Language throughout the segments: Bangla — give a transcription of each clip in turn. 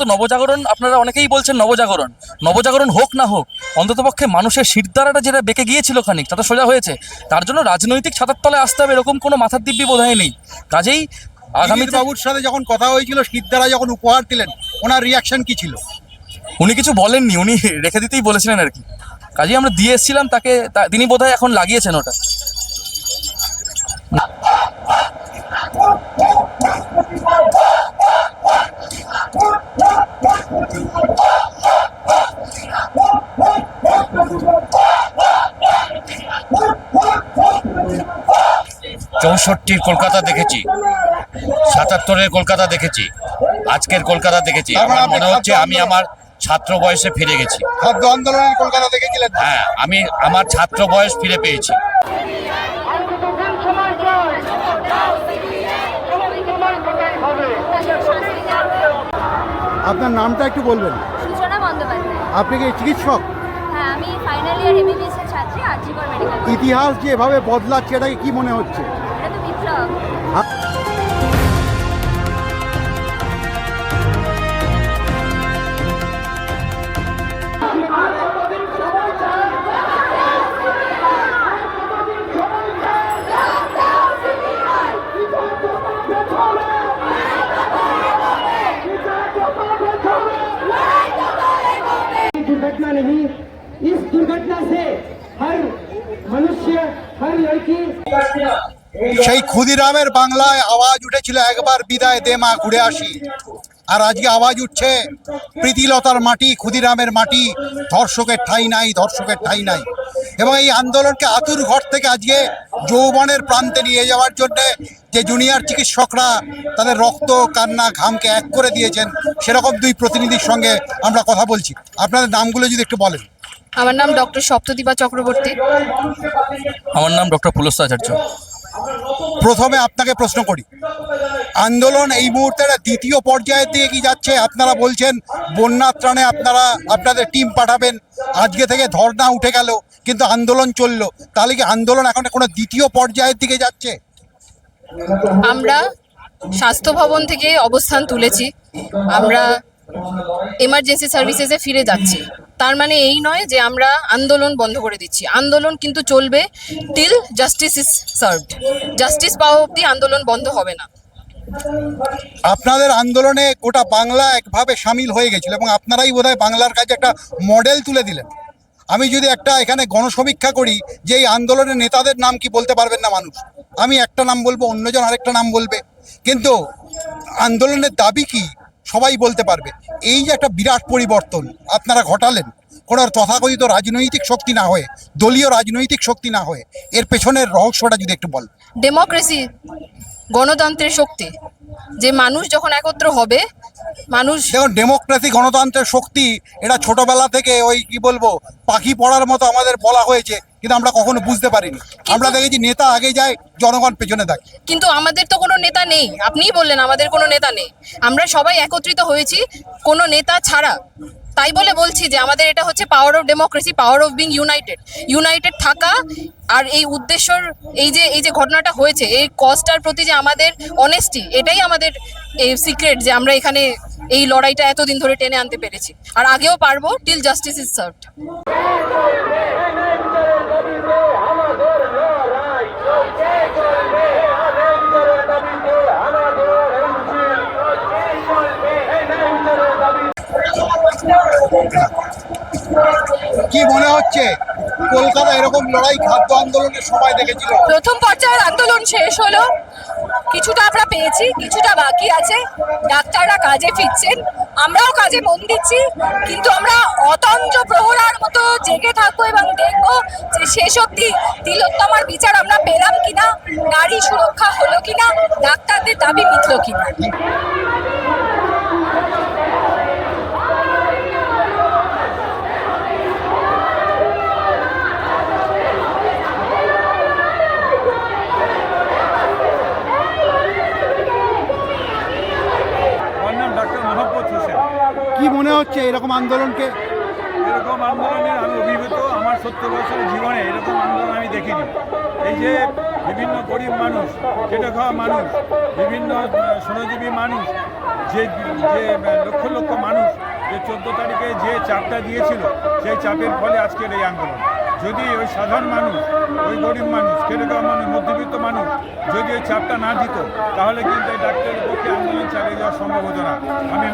তো নবজাগরণ আপনারা অনেকেই বলছেন নবজাগরণ। নবজাগরণ হোক না হোক অন্ততপক্ষে মানুষের শিরদাঁড়াটা যেটা বেঁকে গিয়েছিল খানিক তাটা সোজা হয়েছে। তার জন্য রাজনৈতিক ছাতার তলায় আসতে হবে এরকম কোনো মাথার দিব্যি বোধ নেই। কাজেই আগামী বাবুর সাথে যখন কথা হয়েছিল সিদ্ধারা যখন উপহার দিলেন ওনার রিয়াকশন কি ছিল? উনি কিছু বলেননি উনি রেখে দিতেই বলেছিলেন আর কি। কাজেই আমরা দিয়ে এসেছিলাম তাকে তিনি বোধহয় এখন লাগিয়েছেন ওটা। চৌষট্টির কলকাতা দেখেছি। সাতাত্তরের কলকাতা দেখেছি। আজকের কলকাতা দেখেছি। মানে আমার মনে হচ্ছে আমি আমার ছাত্র বয়সে ফিরে গেছি। খাদ্য আন্দোলনের কলকাতা দেখেছিলেন? হ্যাঁ আমি আমার ছাত্র বয়স ফিরে পেয়েছি। আপনার নামটা একটু বলবেন। সূচনা বন্দ্যোপাধ্যায়। আপনি কি চিকিৎসক? হ্যাঁ আমি ফাইনাল ইয়ার এমবিবিএস এর ছাত্রী আরজিকর মেডিকেল ইতিহাস যেভাবে বদলাচ্ছে এটাকে কি মনে হচ্ছে? এটা তো বিপ্লব। সেই ক্ষুদিরামের বাংলায় আওয়াজ উঠেছিল, একবার বিদায় দে মা, ঘুরে আসি। আর আজকে আওয়াজ উঠছে, প্রীতিলতার মাটি, ক্ষুদিরামের মাটি, ধর্ষকের ঠাঁই নাই, ধর্ষকের ঠাঁই নাই। এবং এই আন্দোলনকে আতুর ঘর থেকে আজকে যৌবনের প্রান্তে নিয়ে যাওয়ার জন্যে যে জুনিয়র চিকিৎসকরা তাদের রক্ত, কান্না, ঘামকে এক করে দিয়েছেন, সেরকম দুই প্রতিনিধির সঙ্গে আমরা কথা বলছি। আপনাদের নামগুলো যদি একটু বলেন। আমার নাম ডক্টর সপ্তদীপা চক্রবর্তী। আমার নাম ডক্টর পুলস্ত আচার্য প্রথমে আপনাকে প্রশ্ন করি আন্দোলন এই মুহূর্তে দ্বিতীয় পর্যায়ের দিকে কি যাচ্ছে? আপনারা বলছেন বন্যা ত্রাণে আপনারা আপনাদের টিম পাঠাবেন আজকে থেকে ধর্ণা উঠে গেল কিন্তু আন্দোলন চলল। তাহলে কি আন্দোলন এখন কোনো দ্বিতীয় পর্যায়ের দিকে যাচ্ছে? আমরা স্বাস্থ্য ভবন থেকে অবস্থান তুলেছি। আমরা এমার্জেন্সি সার্ভিসেসে ফিরে যাচ্ছি। তার মানে এই নয় যে আমরা আন্দোলন বন্ধ করে দিচ্ছি। আন্দোলন কিন্তু চলবে till justice is served justice পাওয়া অব্দি আন্দোলন বন্ধ হবে না। আপনাদের আন্দোলনে গোটা বাংলা একভাবে সামিল হয়ে গেছিল এবং আপনারাই বোধহয় বাংলার কাছে একটা মডেল তুলে দিলেন। আমি যদি একটা এখানে গণসমীক্ষা করি যে এই আন্দোলনের নেতাদের নাম কি বলতে পারবেন না মানুষ? আমি একটা নাম বলব, অন্যজন আরেকটা নাম বলবে। কিন্তু আন্দোলনের দাবি কি? সবাই বলতে পারবে। এই যে একটা বিরাট পরিবর্তন আপনারা ঘটালেন। কোনো তথাকথিত রাজনৈতিক শক্তি না হয়ে দলীয় রাজনৈতিক শক্তি না হয়ে এর পেছনের রহস্যটা যদি একটু বল ডেমোক্রেসি গণতন্ত্রের শক্তি। যে মানুষ যখন একত্র হবে মানুষ দেখুন ডেমোক্রেসি গণতন্ত্রের শক্তি এটা ছোটবেলা থেকে ওই কি বলব পাখি পড়ার মতো আমাদের বলা হয়েছে। কিন্তু আমরা কখনো বুঝতে পারিনি। আমরা দেখেছি নেতা আগে যায় জনগণ পেছনে থাকে। কিন্তু আমাদের তো কোনো নেতা নেই। আপনিই বললেন আমাদের কোনো নেতা নেই। আমরা সবাই একত্রিত হয়েছি কোনো নেতা ছাড়া। তাই বলে বলছি যে আমাদের এটা হচ্ছে power of democracy power of being united united থাকা আর এই উদ্দেশ্যর এই যে এই যে ঘটনাটা হয়েছে এই কজটার প্রতি যে আমাদের অনেস্টি এটাই আমাদের এই সিক্রেট যে আমরা এখানে এই লড়াইটা এতদিন ধরে টেনে আনতে পেরেছি। আর আগেও পারব টিল জাস্টিস ইজ সার্ভড কি মনে হচ্ছে? কলকাতা এরকম লড়াই, খাদ্য আন্দোলনের সময় দেখেছিল? প্রথম পর্যায়ের আন্দোলন শেষ হলো। কিছুটা আমরা পেয়েছি, কিছুটা বাকি আছে। ডাক্তাররা কাজে ফিরছেন। আমরাও কাজে মন দিচ্ছি। কিন্তু আমরা অতন্ত্র প্রহরার মতো জেগে থাকব এবং দেখব যে শেষ অবধি তিলোত্তমার বিচার আমরা পেলাম কিনা, নারী সুরক্ষা হলো কিনা, ডাক্তারদের দাবি মিটলো কিনা আমার নাম ডাক্তার মোহাম্মদ হোসেন কি মনে হচ্ছে এরকম আন্দোলনকে? এরকম আন্দোলনে আমি অভিভূত আমার সত্তর বছরের জীবনে এরকম আন্দোলন আমি দেখিনি। এই যে বিভিন্ন গরিব মানুষ খেটে খাওয়া মানুষ বিভিন্ন শ্রমজীবী মানুষ যে যে লক্ষ লক্ষ মানুষ যে চোদ্দ তারিখে যে চাপটা দিয়েছিল সেই চাপের ফলে আজকের এই আন্দোলন। যদি ওই সাধারণ মানুষ ওই গরিব মানুষ খেটে খাওয়া মানুষ মধ্যবিত্ত মানুষ যদি ওই চাপটা না দিত তাহলে কিন্তু এই ডাক্তারের পক্ষে আন্দোলন চালিয়ে যাওয়া সম্ভব হতো না। আমি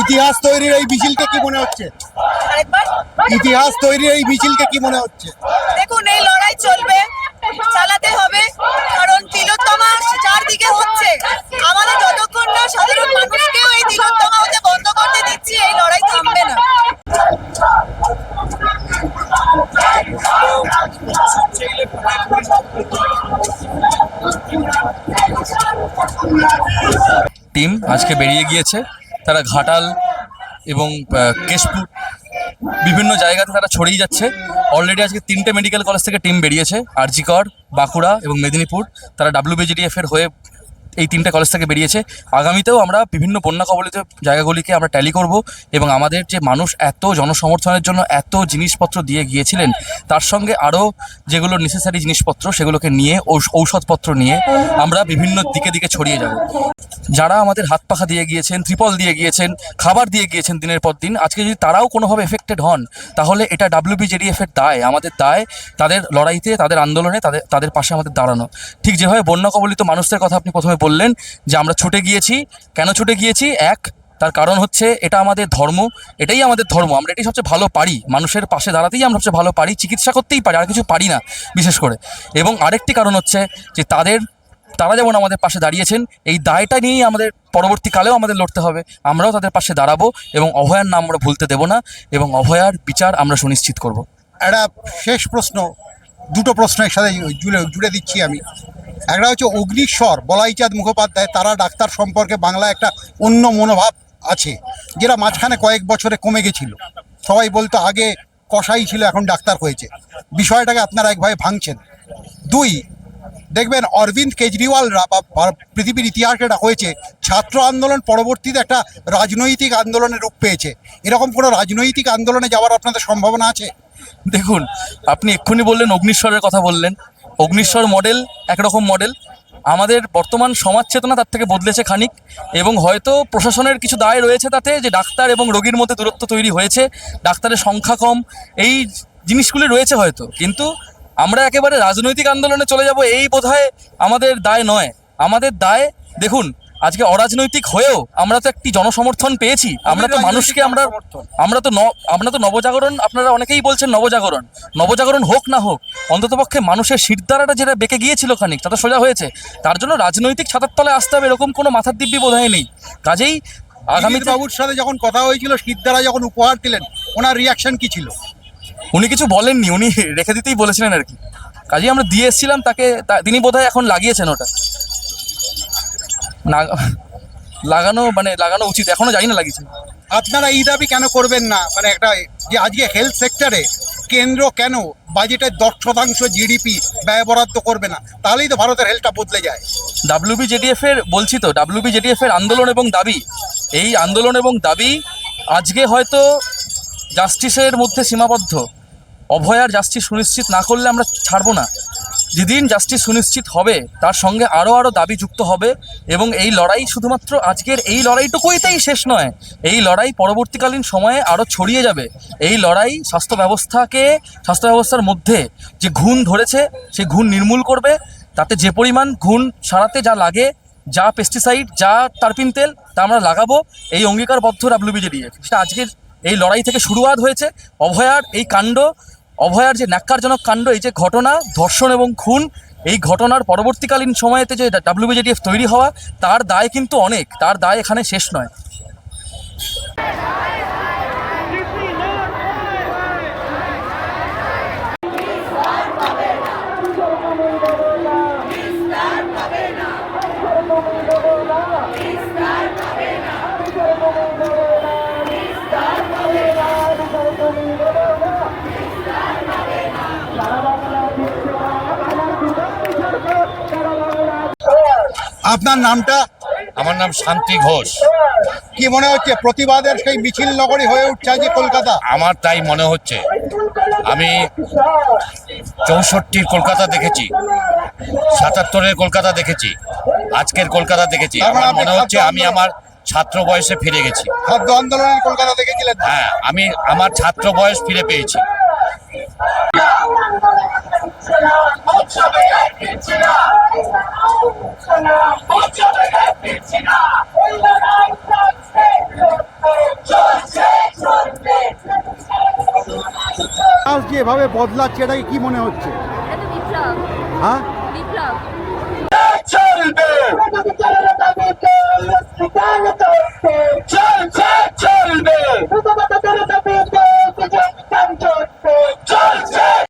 ইতিহাস তৈরির এই মিছিলকে কি মনে হচ্ছে? ইতিহাস তৈরির এই মিছিলকে কি মনে হচ্ছে? টিম আজকে বেরিয়ে গিয়েছে। তারা ঘাটাল এবং কেশপুর বিভিন্ন জায়গাতে তারা ছড়িয়ে যাচ্ছে। অলরেডি আজকে তিনটে মেডিকেল কলেজ থেকে টিম বেরিয়েছে। আরজিকর বাঁকুড়া এবং মেদিনীপুর। তারা ডাব্লিউবিজিডিএফ এর হয়ে এই তিনটে কলেজ থেকে বেরিয়েছে। আগামীতেও আমরা বিভিন্ন বন্যা কবলিত জায়গাগুলিকে আমরা ট্যালি করব এবং আমাদের যে মানুষ এত জনসমর্থনের জন্য এত জিনিসপত্র দিয়ে গিয়েছিলেন, তার সঙ্গে আরও যেগুলো নেসেসারি জিনিসপত্র সেগুলোকে নিয়ে ঔষধপত্র নিয়ে আমরা বিভিন্ন দিকে দিকে ছড়িয়ে যাব। যারা আমাদের হাত পাখা দিয়ে গিয়েছেন, ত্রিপল দিয়ে গিয়েছেন, খাবার দিয়ে গিয়েছেন দিনের পর দিন, আজকে যদি তারাও কোনোভাবে এফেক্টেড হন, তাহলে এটা ডাব্লিউবিজেডিএফ এর দায়। আমাদের দায় তাদের লড়াইতে, তাদের আন্দোলনে, তাদের তাদের পাশে আমাদের দাঁড়ানো। ঠিক যেভাবে বন্যা কবলিত মানুষদের কথা আপনি প্রথমে বললেন যে আমরা ছুটে গিয়েছি। কেন ছুটে গিয়েছি? এক, তার কারণ হচ্ছে এটা আমাদের ধর্ম, এটাই আমাদের ধর্ম। আমরা এটাই সবচেয়ে ভালো পারি। মানুষের পাশে দাঁড়াতেই আমরা সবচেয়ে ভালো পারি। চিকিৎসা করতেই পারি, আর কিছু পারি না, বিশেষ করে। এবং আরেকটি কারণ হচ্ছে যে তাদের, তারা যেমন আমাদের পাশে দাঁড়িয়েছেন, এই দায়টা নিয়েই আমাদের পরবর্তীকালেও আমাদের লড়তে হবে। আমরাও তাদের পাশে দাঁড়াবো এবং অভয়ার নাম আমরা ভুলতে দেব না এবং অভয়ার বিচার আমরা সুনিশ্চিত করব। একটা শেষ প্রশ্ন, দুটো প্রশ্নের সাথে জুড়ে জুড়ে দিচ্ছি আমি। একটা হচ্ছে অগ্নিশ্বর বলাইচাঁদ মুখোপাধ্যায়, তারা ডাক্তার সম্পর্কে বাংলায় একটা অন্য মনোভাব আছে, যেটা মাঝখানে কয়েক বছরে কমে গেছিল। সবাই বলতো আগে কষাই ছিল, এখন ডাক্তার হয়েছে। বিষয়টাকে আপনারা একভাবে ভাঙছেন। দুই, দেখবেন অরবিন্দ কেজরিওয়ালরা বা পৃথিবীর ইতিহাসে এটা হয়েছে, ছাত্র আন্দোলন পরবর্তীতে একটা রাজনৈতিক আন্দোলনের রূপ পেয়েছে। এরকম কোনো রাজনৈতিক আন্দোলনে যাওয়ার আপনাদের সম্ভাবনা আছে? দেখুন, আপনি এক্ষুনি বললেন অগ্নিশ্বরের কথা বললেন। অগ্নিশ্বর মডেল, একরকম মডেল। আমাদের বর্তমান সমাজ চেতনা তার থেকে বদলেছে খানিক এবং হয়তো প্রশাসনের কিছু দায় রয়েছে তাতে যে ডাক্তার এবং রোগীর মধ্যে দূরত্ব তৈরি হয়েছে, ডাক্তারের সংখ্যা কম, এই জিনিসগুলি রয়েছে হয়তো। কিন্তু আমরা একেবারে রাজনৈতিক আন্দোলনে চলে যাব এই বোধহয় আমাদের দায় নয়। আমাদের দায়, দেখুন আজকে অরাজনৈতিক হয়েও আমরা তো একটি জনসমর্থন পেয়েছি। আমরা তো মানুষকে আমরা আমরা তো আমরা তো নবজাগরণ আপনারা অনেকেই বলছেন নবজাগরণ। নবজাগরণ হোক না হোক অন্ততপক্ষে মানুষের শিরদাঁড়াটা যেটা বেঁকে গিয়েছিল খানিক তা তো সোজা হয়েছে। তার জন্য রাজনৈতিক ছাতার তলায় আসতে হবে এরকম কোনো মাথার দিব্যি বোধ নেই। কাজেই আগামী বাবুর সাথে যখন কথা হয়েছিল সিদ্ধারা যখন উপহার দিলেন ওনার রিয়াকশন কি ছিল? উনি কিছু বলেননি উনি রেখে দিতেই বলেছিলেন আর কি। কাজেই আমরা দিয়ে এসেছিলাম তাকে তিনি বোধহয় এখন লাগিয়েছেন ওটা। না লাগানো মানে লাগানো উচিত এখনও জানি না লাগিয়েছে। আপনারা এই দাবি কেন করবেন না? মানে একটা যে আজকে হেলথ সেক্টরে কেন্দ্র কেন বাজেটের দশ শতাংশ জিডিপি ব্যয় বরাদ্দ করবে না? তাহলেই তো ভারতের হেলথটা বদলে যায়। ডাব্লিউবিজেডিএফ এর বলছি তো ডাব্লিউবিজেডিএফ এর আন্দোলন এবং দাবি এই আন্দোলন এবং দাবি আজকে হয়তো জাস্টিসের মধ্যে সীমাবদ্ধ। অভয়ার জাস্টিস সুনিশ্চিত না করলে আমরা ছাড়বো না। যেদিন জাস্টিস সুনিশ্চিত হবে, তার সঙ্গে আরও আরও দাবি যুক্ত হবে এবং এই লড়াই শুধুমাত্র আজকের এই লড়াইটুকুইতেই শেষ নয়, এই লড়াই পরবর্তীকালীন সময়ে আরও ছড়িয়ে যাবে। এই লড়াই স্বাস্থ্য ব্যবস্থাকে, স্বাস্থ্য ব্যবস্থার মধ্যে যে ঘুণ ধরেছে, সেই ঘুণ নির্মূল করবে। তাতে যে পরিমাণ ঘুণ সারাতে যা লাগে, যা পেস্টিসাইড যা তারপিন তেল, তা আমরা লাগাবো, এই অঙ্গীকারবদ্ধ ডাব্লিউবিজেডিএফ সেটা আজকের এই লড়াই থেকে শুরুয়াত হয়েছে। অভয়ার এই কাণ্ড অভয়ার যে ন্যাক্কারজনক কাণ্ড, এই যে ঘটনা, ধর্ষণ এবং খুন, এই ঘটনার পরবর্তীকালীন সময়েতে যে ডাব্লিউবিজেডিএফ তৈরি হওয়া, তার দায় কিন্তু অনেক, তার দায় এখানে শেষ নয়। আপনার নামটা? আমার নাম শান্তি ঘোষ। কি মনে হচ্ছে প্রতিবাদের সেই মিছিল নগরী হয়ে উঠছে আজ কলকাতা? আমার তাই মনে হচ্ছে। আমি চৌষট্টির কলকাতা দেখেছি সাতাত্তরের কলকাতা দেখেছি আজকের কলকাতা দেখেছি। মানে আমার মনে হচ্ছে আমি আমার ছাত্র বয়সে ফিরে গেছি। খাদ্য আন্দোলনের কলকাতা দেখেছিলেন? হ্যাঁ আমি আমার ছাত্র বয়স ফিরে পেয়েছি। আজ যেভাবে বদলাচ্ছে? এটাকে কি মনে হচ্ছে? হ্যাঁ? চলবে।